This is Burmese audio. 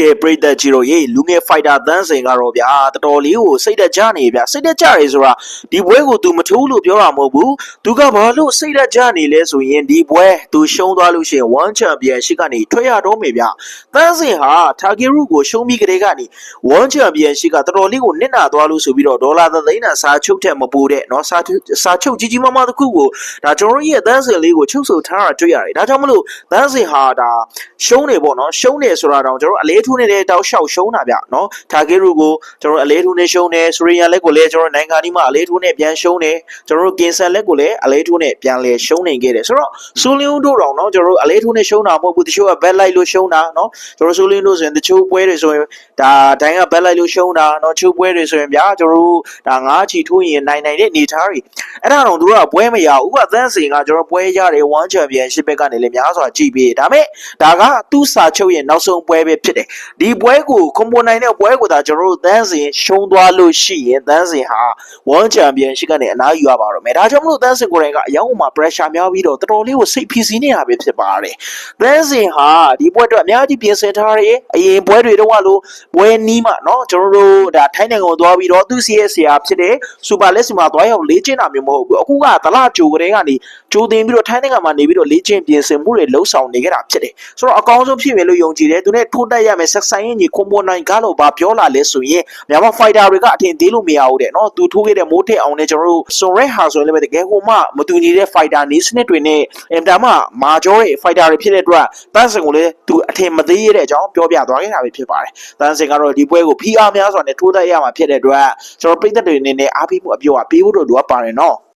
ကဲပရိသတ်ကြီးတို့ရေလူငယ်ဖိုက်တာသန်းစင်ကတော့ဗျာတော်တော်လေးကိုစိတ်တက်ကြနေဗျာစိတ်တက်ကြရဲဆိုတာဒီပွဲကို तू မထိုးလို့ပြောတာမဟုတ်ဘူး तू ကဘာလို့စိတ်တက်ကြနေလဲဆိုရင်ဒီပွဲ तू ရှုံးသွားလို့ရှိရင် one champion ရှိကနေထွက်ရတော့မယ်ဗျာသန်းစင်ဟာတာဂီရုကိုရှုံးပြီးကလေးကနေ one champion ရှိကတော်တော်လေးကိုနစ်နာသွားလို့ဆိုပြီးတော့ဒေါ်လာသသိန်းတာစာချုပ်ထက်မပိုတဲ့เนาะစာချုပ်စာချုပ်ကြီးကြီးမားမားတစ်ခုကိုဒါကျွန်တော်တို့ရဲ့သန်းစင်လေးကိုချုပ်ဆိုထားတာတွေ့ရတယ်ဒါကြောင့်မလို့သန်းစင်ဟာဒါရှုံးနေပေါ့เนาะရှုံးနေဆိုတာတော့ကျွန်တော်တို့အလေး ထိုးနေတဲ့တောက်လျှောက်ရှုံးတာဗျနော်တာဂေရုကိုကျွန်တော်အလဲထိုးနေရှုံးတယ်ဆိုရီယန်လက်ကိုလည်းကျွန်တော်နိုင်ငံဒီမှာအလဲထိုးနေပြန်ရှုံးတယ်ကျွန်တော်ကင်ဆန်လက်ကိုလည်းအလဲထိုးနေပြန်လဲရှုံးနေခဲ့တယ်ဆိုတော့ဆူလင်းဦးတို့တော့နော်ကျွန်တော်အလဲထိုးနေရှုံးတာမဟုတ်ဘူးတချို့ကဘက်လိုက်လို့ရှုံးတာနော်ကျွန်တော်ဆူလင်းတို့ဆိုရင်တချို့ပွဲတွေဆိုရင်ဒါတိုင်းကဘက်လိုက်လို့ရှုံးတာနော်ချို့ပွဲတွေဆိုရင်ဗျာကျွန်တော်ဒါငါးချီထိုးရင်နိုင်နိုင်တဲ့နေသားတွေအဲ့ဒါတော့တို့ကပွဲမရဘူးကသန်းစင်ကကျွန်တော်ပွဲရတယ်1 championship ကနေလည်းများစွာကြည့်ပြီးဒါပေမဲ့ဒါကသူ့စာချုပ်ရဲ့နောက်ဆုံးပွဲပဲဖြစ်တယ်ဒီပွဲကိုကွန်ပိုနိုင်တဲ့ပွဲကိုဒါကျွန်တော်တို့သန်းစင်ရှုံးသွားလို့ရှိရင်သန်းစင်ဟာ1 championship ကနေအနားယူရပါတော့မယ်ဒါကြောင့်မလို့သန်းစင်ကိုယ်တိုင်ကအယောင်မှာ pressure များပြီးတော့တော်တော်လေးကိုစိတ်ဖိစီးနေတာပဲဖြစ်ပါတယ်သန်းစင်ဟာဒီပွဲအတွက်အများကြီးပြင်ဆင်ထားတယ်အရင်ပွဲတွေတော့လို့ပွဲနီးမှเนาะကျွန်တော်တို့ဒါထိုင်းနိုင်ငံကိုသွားပြီးတော့သူ့စီရဲ့ဆရာဖြစ်တဲ့စူပါလက်စီမှာသွားရောက်လေ့ကျင့်တာမျိုးမဟုတ်ဘူးအခုကသလားဂျိုကလေးကနေဂျိုတင်ပြီးတော့ထိုင်းနိုင်ငံမှာနေပြီးတော့လေ့ကျင့်ပြင်ဆင်မှုတွေလှုပ်ဆောင်နေကြတာဖြစ်တယ်ဆိုတော့အကောင်းဆုံးဖြစ်မယ်လို့ယုံကြည်တယ်သူနဲ့ထိုးတက်ရမယ် ်မဲ့ဆက်ဆံရေးညီခွန်ပေါ်နိုင်ကတော့ဘာပြောလာလဲဆိုရင်မြန်မာဖိုက်တာတွေကအထင်သေးလို့မရဘူးတဲ့နော်သူထိုးခဲ့တဲ့မိုးထက်အောင်နဲ့ကျွန်တော်တို့စွန်ရဲဟာဆိုရင်လည်းတကယ်ဟိုမှမတူညီတဲ့ဖိုက်တာနေစနစ်တွေနဲ့အင်တာမှမာကျော်ရဲ့ဖိုက်တာတွေဖြစ်တဲ့အတွက်တန်းစင်ကိုလည်းသူအထင်မသေးရတဲ့အကြောင်းပြောပြသွားခဲ့တာပဲဖြစ်ပါတယ်တန်းစင်ကတော့ဒီပွဲကိုဖိအားများစွာနဲ့ထိုးတတ်ရမှာဖြစ်တဲ့အတွက်ကျွန်တော်ပြည်သက်တွေအနေနဲ့အားပေးမှုအပြောအပေးဖို့တို့လိုအပ်ပါတယ်နော်